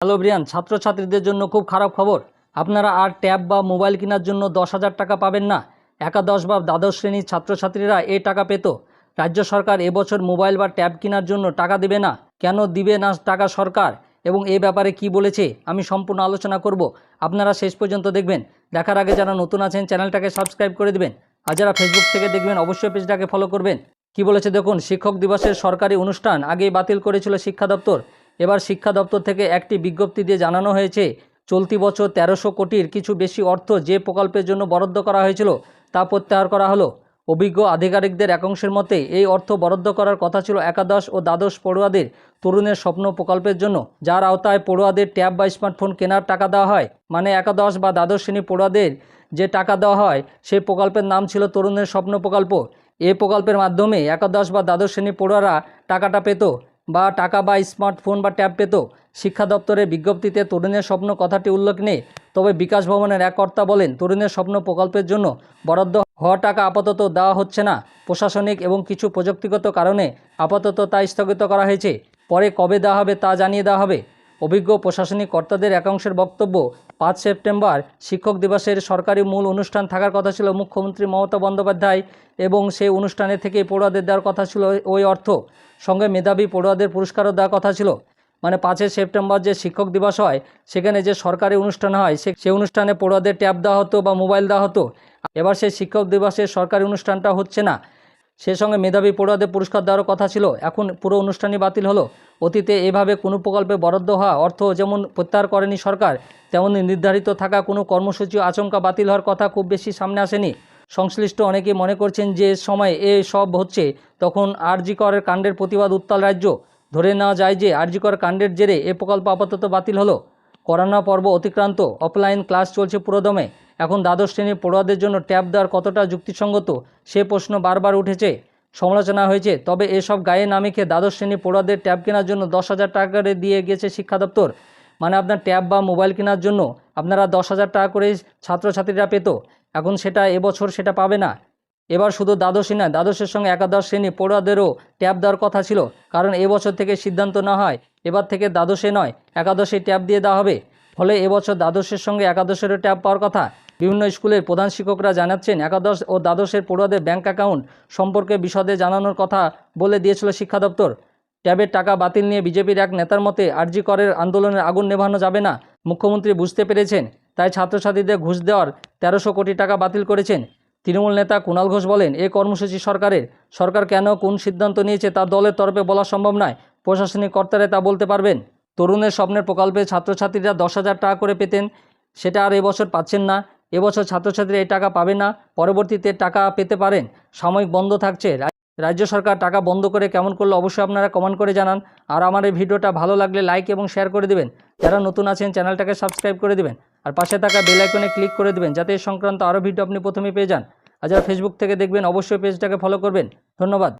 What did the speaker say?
Hello Brian, ছাত্রছাত্রীদের জন্য খুব খারাপ খবর। আপনারা আর ট্যাব বা মোবাইল কেনার জন্য দশ হাজার টাকা পাবেন না। একাদশ বা দ্বাদশ শ্রেণির ছাত্রছাত্রীরা এই টাকা পেত। রাজ্য সরকার এবছর মোবাইল বা ট্যাব কেনার জন্য টাকা দেবে না। কেন দিবে না টাকা সরকার? এবং এ ব্যাপারে কি বলেছে? আমি সম্পূর্ণ আলোচনা করব। আপনারা শেষ পর্যন্ত দেখবেন। দেখার আগে যারা নতুন আছেন, চ্যানেলটাকে সাবস্ক্রাইব করে দেবেন। আর যারা ফেসবুক থেকে দেখবেন, অবশ্যই পেজটাকে ফলো করবেন। কি বলেছে দেখুন, শিক্ষক দিবসের সরকারি অনুষ্ঠান আগেই বাতিল করেছিল শিক্ষা দপ্তর। এবার শিক্ষা দপ্তর থেকে একটি বিজ্ঞপ্তি দিয়ে জানানো হয়েছে, চলতি বছর তেরোশো কোটির কিছু বেশি অর্থ যে প্রকল্পের জন্য বরাদ্দ করা হয়েছিল তা প্রত্যাহার করা হলো। অভিজ্ঞ আধিকারিকদের একাংশের মতে, এই অর্থ বরাদ্দ করার কথা ছিল একাদশ ও দ্বাদশ পড়ুয়াদের তরুণের স্বপ্ন প্রকল্পের জন্য, যার আওতায় পড়ুয়াদের ট্যাব বা স্মার্টফোন কেনার টাকা দেওয়া হয়। মানে একাদশ বা দ্বাদশ শ্রেণি পড়ুয়াদের যে টাকা দেওয়া হয় সেই প্রকল্পের নাম ছিল তরুণের স্বপ্ন প্রকল্প। এই প্রকল্পের মাধ্যমে একাদশ বা দ্বাদশ শ্রেণি পড়ুয়ারা টাকাটা পেত। বা টাকা বা স্মার্টফোন বা ট্যাব পেত, শিক্ষা দপ্তরের বিজ্ঞপ্তিতে তরুণের স্বপ্ন কথাটি উল্লেখ নেই। তবে বিকাশ ভবনের এক কর্তা বলেন, তরুণের স্বপ্ন প্রকল্পের জন্য বরাদ্দ হওয়া টাকা আপাতত দেওয়া হচ্ছে না। প্রশাসনিক এবং কিছু প্রযুক্তিগত কারণে আপাতত তা স্থগিত করা হয়েছে। পরে কবে দেওয়া হবে তা জানিয়ে দেওয়া হবে। অভিজ্ঞ প্রশাসনিক কর্তাদের একাংশের বক্তব্য, পাঁচ সেপ্টেম্বর শিক্ষক দিবসের সরকারি মূল অনুষ্ঠান থাকার কথা ছিল মুখ্যমন্ত্রী মমতা বন্দ্যোপাধ্যায় এবং সেই অনুষ্ঠানে থেকে পড়ুয়াদের দেওয়ার কথা ছিল ওই অর্থ। সঙ্গে মেধাবী পড়ুয়াদের পুরস্কারও দেওয়ার কথা ছিল। মানে পাঁচই সেপ্টেম্বর যে শিক্ষক দিবস হয়, সেখানে যে সরকারি অনুষ্ঠান হয়, সে সেই অনুষ্ঠানে পড়ুয়াদের ট্যাব দেওয়া হতো বা মোবাইল দেওয়া হতো। এবার সেই শিক্ষক দিবসের সরকারি অনুষ্ঠানটা হচ্ছে না। সেই সঙ্গে মেধাবী পড়ুয়াদের পুরস্কার দেওয়ার কথা ছিল। এখন পুরো অনুষ্ঠানই বাতিল হলো। অতীতে এভাবে কোনো প্রকল্পে বরাদ্দ হওয়া অর্থ যেমন প্রত্যাহার করেনি সরকার, তেমনি নির্ধারিত থাকা কোনো কর্মসূচি আচমকা বাতিল হওয়ার কথা খুব বেশি সামনে আসেনি। সংশ্লিষ্ট অনেকে মনে করছেন যে সময় এ সব হচ্ছে, তখন আরজিকরের কাণ্ডের প্রতিবাদ উত্তাল রাজ্য। ধরে নেওয়া যায় যে আরজিকর কাণ্ডের জেরে এ প্রকল্প আপাতত বাতিল হলো। করোনা পর্ব অতিক্রান্ত, অফলাইন ক্লাস চলছে পুরোদমে। এখন দ্বাদশ শ্রেণির পড়ুয়াদের জন্য ট্যাব দেওয়ার কতটা যুক্তিসঙ্গত? সে প্রশ্ন বারবার উঠেছে। সমালোচনা হয়েছে, তবে এসব গায়ে না মেখে দ্বাদশ শ্রেণির পড়ুয়াদের ট্যাব কেনার জন্য দশ হাজার টাকা করে দিয়ে গেছে শিক্ষা দপ্তর। মানে আপনার ট্যাব বা মোবাইল কেনার জন্য আপনারা দশ হাজার টাকা করে ছাত্রছাত্রীরা পেত। এখন সেটা এবছর সেটা পাবে না। এবার শুধু দ্বাদশই না দ্বাদশের সঙ্গে একাদশ শ্রেণি পড়ুয়াদেরও ট্যাব দেওয়ার কথা ছিল, কারণ এবছর থেকে সিদ্ধান্ত না হয়, এবার থেকে দ্বাদশে নয়, একাদশে ট্যাব দিয়ে দেওয়া হবে। ফলে এবছর দ্বাদশের সঙ্গে একাদশেরও ট্যাব পাওয়ার কথা। বিভিন্ন স্কুলের প্রধান শিক্ষকরা জানাচ্ছেন, একাদশ ও দ্বাদশের পড়ুয়াদের ব্যাংক অ্যাকাউন্ট সম্পর্কে বিশদে জানানোর কথা বলে দিয়েছিল শিক্ষা দপ্তর। ট্যাবের টাকা বাতিল নিয়ে বিজেপির এক নেতার মতে, আরজি করের আন্দোলনের আগুন নেভানো যাবে না, মুখ্যমন্ত্রী বুঝতে পেরেছেন, তাই ছাত্রছাত্রীদের ঘুষ দেওয়ার তেরোশো কোটি টাকা বাতিল করেছেন। তৃণমূল নেতা কুণাল ঘোষ বলেন এই কর্মসূচি সরকারের, সরকার কেন কোন সিদ্ধান্ত নিয়েছে তা দলের তরফে বলা সম্ভব নয়, প্রশাসনিক কর্তারা তা বলতে পারবেন। তরুণের স্বপ্নের প্রকল্পে ছাত্রছাত্রীরা দশ হাজার টাকা করে পেতেন, সেটা আর এবছর পাচ্ছেন না। এবছর ছাত্রছাত্রীরা এই টাকা পাবে না, পরবর্তীতে টাকা পেতে পারেন। সাময়িক বন্ধ থাকছে। রাজ্য সরকার টাকা বন্ধ করে কেমন করল অবশ্যই আপনারা কমেন্ট করে জানান। আর আমার এই ভিডিওটা ভালো লাগলে লাইক এবং শেয়ার করে দিবেন। যারা নতুন আছেন চ্যানেলটাকে সাবস্ক্রাইব করে দিবেন। আর পাশে থাকা বেল আইকনে ক্লিক করে দিবেন যাতে এই সংক্রান্ত আরও ভিডিও আপনি প্রথমে পেয়ে যান। আর যারা ফেসবুক থেকে দেখবেন, অবশ্যই পেজটাকে ফলো করবেন। ধন্যবাদ।